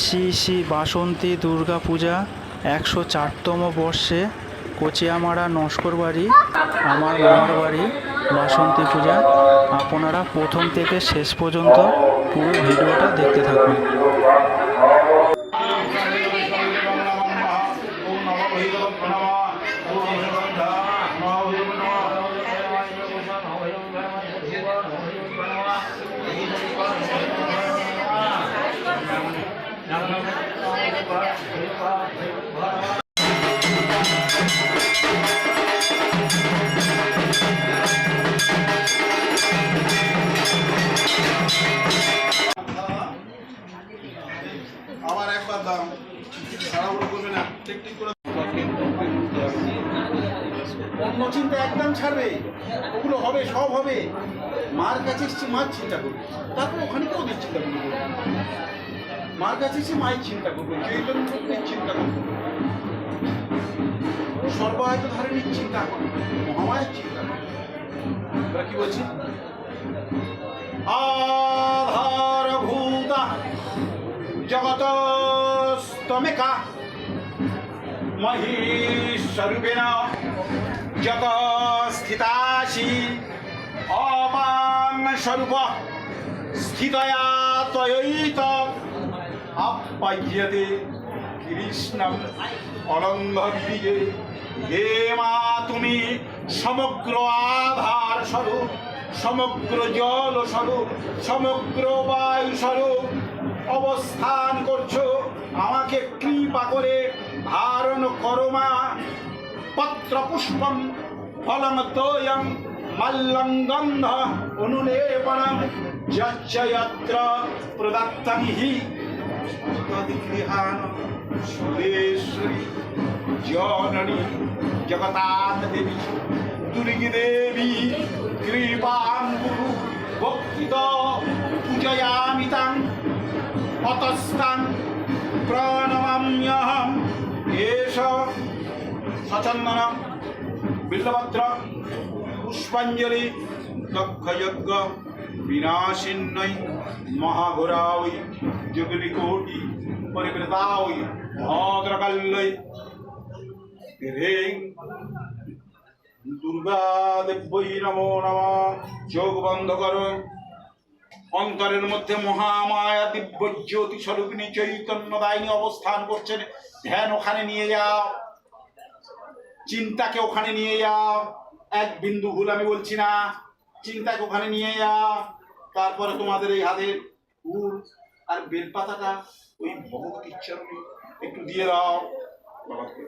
শ্রী শ্রী বাসন্তী দুর্গা পূজা একশো চারতম বর্ষে কচিয়ামারা নস্কর বাড়ি, আমার মামার বাড়ি বাসন্তী পূজা। আপনারা প্রথম থেকে শেষ পর্যন্ত পুরো ভিডিওটা দেখতে থাকুন। আবার একবার দাম। তাড়াহুড়ো করবে না, ঠিক করে অন্য চিন্তা একদম ছাড়বে। ওগুলো হবে, সব হবে। মার কাছে এসছে, মার চিন্তা করবে। তারপর ওখানে ওদের চিন্তা মার কাছে এসে মায়ের চিন্তা করবে চৈতন্য চক্রের চিন্তা করবে। সর্বায়ত ধারণের চিন্তা করবে, মহামায়ের চিন্তা করবে। এবার কি বলছি? আধারভূতা জগতস্তমিকা মহিস্বরূপেণ জগ স্থিতাসি অপাং স্বরূপ স্থিতয়া ত্বয়ৈত আপ্যায়তে কৃষ্ণম অলঙ্ঘ বিজে হে মা, তুমি সমগ্র আধার স্বরূপ, সমগ্র জল স্বরূপ, সমগ্র বায়ু স্বরূপ অবস্থান করছ। আমাকে কৃপা করে ধারণ করো মা। পত্র পুষ্পম ফলম তোয়ম মল্লং গন্ধ অনুলেপনম যচ্চ যত্র প্রদত্তং হি। তদ্গৃহান সুরেশ্বরী জননী জগতান দেবী দুর্গি দেবী কৃপাং গুরু ভক্তিত পূজয়ামি তাং অতস্তাং প্রণমাম্যহম এষ সচন্দন বিল্লভদ্র পুষ্পাঞ্জলি দক্ষযজ্ঞ বিনাশিন্নৈ মহাঘোরাওই যুগলিকোটি পরিবৃতাওই ভদ্রকাল্যৈ রেং দুর্গা দেব্যই নমো নম চোখ বন্ধ করো অন্তরের মধ্যে মহামায়া দিব্য জ্যোতি স্বরূপিণী চৈতন্য দায়িনী অবস্থান করছেন। ধ্যান ওখানে নিয়ে যাও। চিন্তাকে ওখানে নিয়ে যাও। এক বিন্দু ভুল আমি বলছি না। চিন্তাকে ওখানে নিয়ে যা তারপরে তোমাদের এই হাতের ফুল আর বেলপাতাটা, ওই ভগবতীর চরণে একটু দিয়ে দাও বাবাকে।